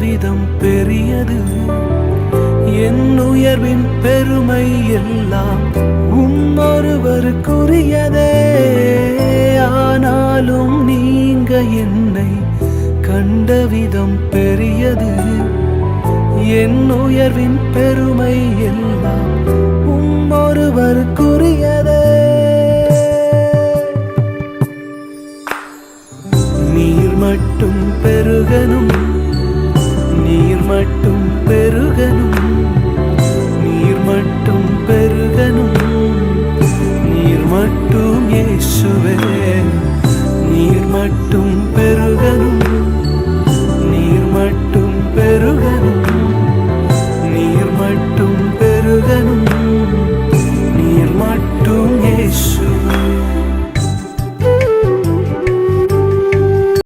விதம் பெரியது. என் உயர்வின் பெருமை எல்லாம் உன்னொருவருக்குரியதே. ஆனாலும் நீங்க என்னை கண்ட விதம் பெரியது. என் உயர்வின் பெருமை எல்லாம் உம்மொருவருக்குரியதே நீர் மட்டும் பெருகனும் மட்டும் பெருகனும் நீர் மட்டும் பெருகனும் நீர் மட்டும் இயேசுவே.